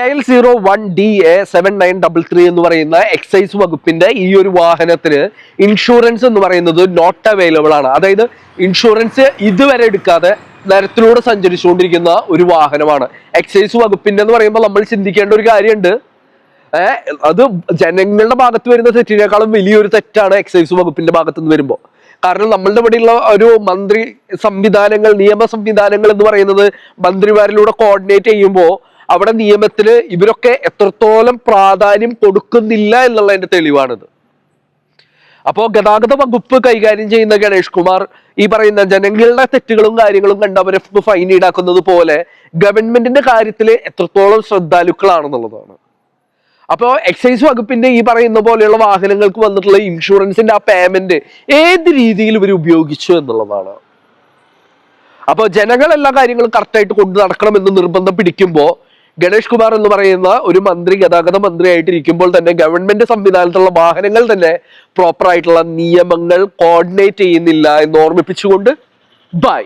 K L zero one D A seven nine double three എന്ന് പറയുന്ന excise വകുപ്പിന്റെ ഈ ഒരു വാഹനത്തിന് ഇൻഷുറൻസ് എന്ന് പറയുന്നത് നോട്ട് അവൈലബിൾ ആണ്. അതായത് ഇൻഷുറൻസ് ഇതുവരെ എടുക്കാതെ നിരത്തിലൂടെ സഞ്ചരിച്ചുകൊണ്ടിരിക്കുന്ന ഒരു വാഹനമാണ്. എക്സൈസ് വകുപ്പിന്റെ എന്ന് പറയുമ്പോൾ നമ്മൾ ചിന്തിക്കേണ്ട ഒരു കാര്യമുണ്ട്. അത് ജനങ്ങളുടെ ഭാഗത്ത് വരുന്ന തെറ്റിനേക്കാളും വലിയൊരു തെറ്റാണ് എക്സൈസ് വകുപ്പിന്റെ ഭാഗത്ത് നിന്ന് വരുമ്പോൾ. കാരണം നമ്മളുടെ ഇവിടെയുള്ള ഒരു മന്ത്രി സംവിധാനങ്ങൾ നിയമ സംവിധാനങ്ങൾ എന്ന് പറയുന്നത് മന്ത്രിമാരിലൂടെ കോർഡിനേറ്റ് ചെയ്യുമ്പോൾ അവിടെ നിയമത്തിന് ഇവരൊക്കെ എത്രത്തോളം പ്രാധാന്യം കൊടുക്കുന്നില്ല എന്നുള്ളതിന്റെ തെളിവാണിത്. അപ്പോൾ ഗതാഗത വകുപ്പ് കൈകാര്യം ചെയ്യുന്ന ഗണേഷ് കുമാർ ഈ പറയുന്ന ജനങ്ങളുടെ തെറ്റുകളും കാര്യങ്ങളും കണ്ട് അവരെ ഫൈൻ ഈടാക്കുന്നത് പോലെ ഗവൺമെന്റിന്റെ കാര്യത്തിൽ എത്രത്തോളം ശ്രദ്ധാലുക്കളാണെന്നുള്ളതാണ്. അപ്പോൾ എക്സൈസ് വകുപ്പിന്റെ ഈ പറയുന്ന പോലെയുള്ള വാഹനങ്ങൾക്ക് വന്നിട്ടുള്ള ഇൻഷുറൻസിന്റെ ആ പേയ്മെന്റ് ഏത് രീതിയിൽ ഇവർ ഉപയോഗിച്ചു എന്നുള്ളതാണ്. അപ്പോൾ ജനങ്ങൾ എല്ലാ കാര്യങ്ങളും കറക്റ്റായിട്ട് കൊണ്ടു നടക്കണമെന്ന് നിർബന്ധം പിടിക്കുമ്പോൾ ഗണേഷ് കുമാർ എന്ന് പറയുന്ന ഒരു മന്ത്രി ഗതാഗത മന്ത്രിയായിട്ടിരിക്കുമ്പോൾ തന്നെ ഗവൺമെന്റ് സംവിധാനത്തിലുള്ള വാഹനങ്ങൾ തന്നെ പ്രോപ്പർ ആയിട്ടുള്ള നിയമങ്ങൾ കോർഡിനേറ്റ് ചെയ്യുന്നില്ല എന്ന് ഓർമ്മിപ്പിച്ചുകൊണ്ട് ബൈ